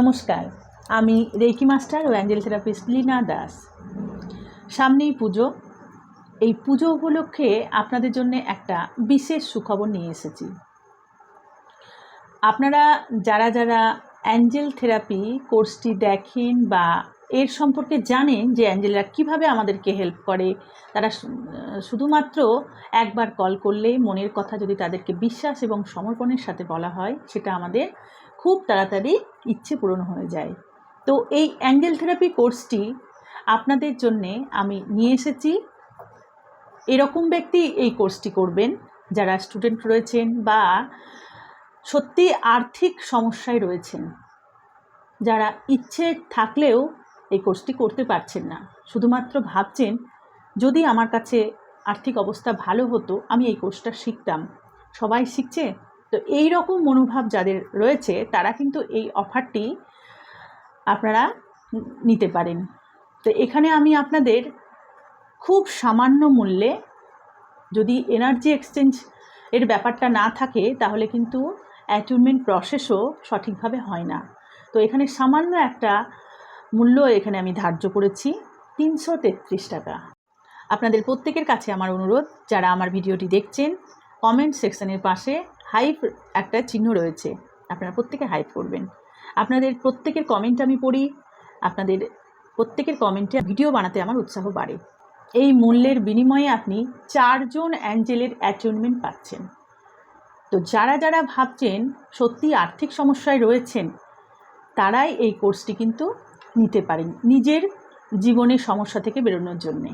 নমস্কার, আমি reiki master ও অ্যাঞ্জেল থেরাপিস্ট লীনা দাস। সামনেই পুজো। এই পুজো উপলক্ষে আপনাদের জন্য একটা বিশেষ সুখবর নিয়ে এসেছি। আপনারা যারা যারা অ্যাঞ্জেল থেরাপি কোর্সটি দেখেন বা এর সম্পর্কে জানেন যে অ্যাঞ্জেলরা কীভাবে আমাদেরকে হেল্প করে, তারা শুধুমাত্র একবার কল করলে মনের কথা যদি তাদেরকে বিশ্বাস এবং সমর্পণের সাথে বলা হয়, সেটা আমাদের খুব তাড়াতাড়ি ইচ্ছে পূরণ হয়ে যায়। তো এই অ্যাঙ্গেল থেরাপি কোর্সটি আপনাদের জন্যে আমি নিয়ে এসেছি। এরকম ব্যক্তি এই কোর্সটি করবেন, যারা স্টুডেন্ট রয়েছেন বা সত্যি আর্থিক সমস্যায় রয়েছেন, যারা ইচ্ছে থাকলেও এই কোর্সটি করতে পারছেন না। শুধুমাত্র ভাবছেন, যদি আমার কাছে আর্থিক অবস্থা ভালো হতো, আমি এই কোর্সটা শিখতাম। সবাই শিখছে? তো এই রকম মনোভাব যাদের রয়েছে, তারা কিন্তু এই অফারটি আপনারা নিতে পারেন। তো এখানে আমি আপনাদের খুব সামান্য মূল্যে যদি এনার্জি এক্সচেঞ্জ এর ব্যাপারটা না থাকে, তাহলে কিন্তু অ্যাটুনমেন্ট প্রসেসও সঠিকভাবে হয় না। তো এখানে সামান্য একটা মূল্য এখানে আমি ধার্য করেছি, তিনশো তেত্রিশ টাকা। আপনাদের প্রত্যেকের কাছে আমার অনুরোধ, যারা আমার ভিডিওটি দেখছেন কমেন্ট সেকশনের পাশে হাইপ একটা চিহ্ন রয়েছে। আপনারা প্রত্যেকে হাইপ করবেন। আপনাদের প্রত্যেকের কমেন্ট আমি পড়ি। আপনাদের প্রত্যেকের কমেন্টে ভিডিও বানাতে আমার উৎসাহ বাড়ে। এই মূল্যের বিনিময়ে আপনি চারজন অ্যাঞ্জেলের অ্যাটুনমেন্ট পাচ্ছেন। তো যারা যারা ভাবছেন সত্যি আর্থিক সমস্যায় রয়েছেন, তারাই এই কোর্সটি কিন্তু নিতে পারেন নিজের জীবনের সমস্যা থেকে বেরোনোর জন্যে।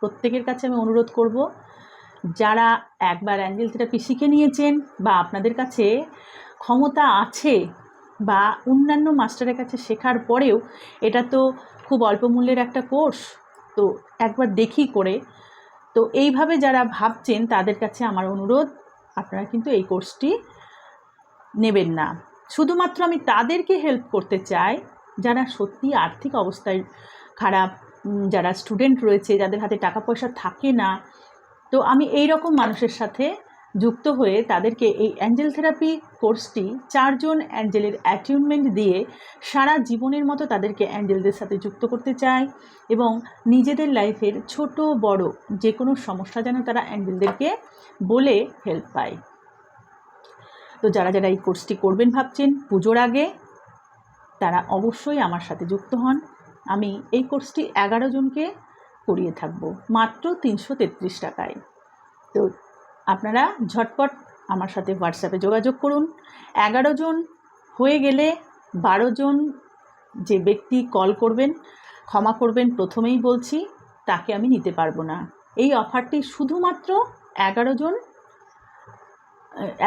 প্রত্যেকের কাছে আমি অনুরোধ করব যারা একবার অ্যাঞ্জেল থেরাপি শিখে নিয়েছেন বা আপনাদের কাছে ক্ষমতা আছে বা অন্যান্য মাস্টারের কাছে শেখার পরেও এটা তো খুব অল্প মূল্যের একটা কোর্স, তো একবার দেখি করে। তো এইভাবে যারা ভাবছেন তাদের কাছে আমার অনুরোধ, আপনারা কিন্তু এই কোর্সটি নেবেন না। শুধুমাত্র আমি তাদেরকে হেল্প করতে চাই, যারা সত্যি আর্থিক অবস্থায় খারাপ যারা স্টুডেন্ট রয়েছে, যাদের হাতে টাকা পয়সা থাকে না তো আমি এই রকম মানুষের সাথে যুক্ত হয়ে তাদেরকে এই অ্যাঞ্জেল থেরাপি কোর্সটি চারজন অ্যাঞ্জেলের অ্যাটিউনমেন্ট দিয়ে সারা জীবনের মতো তাদেরকে অ্যাঞ্জেলদের সাথে যুক্ত করতে চাই এবং নিজেদের লাইফের ছোট, বড় যে কোনো সমস্যা যেন তারা অ্যাঞ্জেলদেরকে বলে হেল্প পায়। তো যারা যারা এই কোর্সটি করবেন ভাবছেন, পুজোর আগে তারা অবশ্যই আমার সাথে যুক্ত হন। আমি এই কোর্সটি এগারো জনকে করিয়ে থাকব। মাত্র তিনশো তেত্রিশ টাকায়। তো আপনারা ঝটপট আমার সাথে হোয়াটসঅ্যাপে যোগাযোগ করুন। এগারো জন হয়ে গেলে বারো জন যে ব্যক্তি কল করবেন, ক্ষমা করবেন, প্রথমেই বলছি, তাকে আমি নিতে পারব না। এই অফারটি শুধুমাত্র এগারো জন,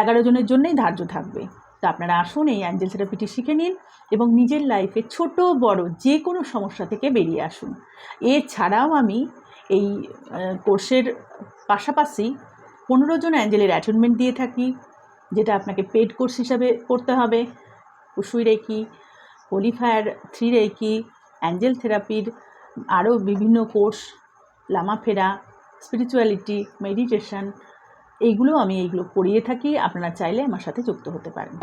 এগারো জনের জন্যই ধার্য থাকবে। তো আপনারা আসুন এই অ্যাঞ্জেল থেরাপিটি শিখে নিন এবং নিজের লাইফে ছোট, বড় যে কোনো সমস্যা থেকে বেরিয়ে আসুন। এছাড়াও আমি এই কোর্সের পাশাপাশি পনেরো জন অ্যাঞ্জেলের অ্যাটেনমেন্ট দিয়ে থাকি, যেটা আপনাকে পেড কোর্স হিসাবে করতে হবে। কুসুই reiki qualifier three reiki angel থেরাপির আরও বিভিন্ন কোর্স, লামাফেরা স্পিরিচুয়ালিটি মেডিটেশন এইগুলো আমি এইগুলো পড়িয়ে থাকি। আপনারা চাইলে আমার সাথে যুক্ত হতে পারেন।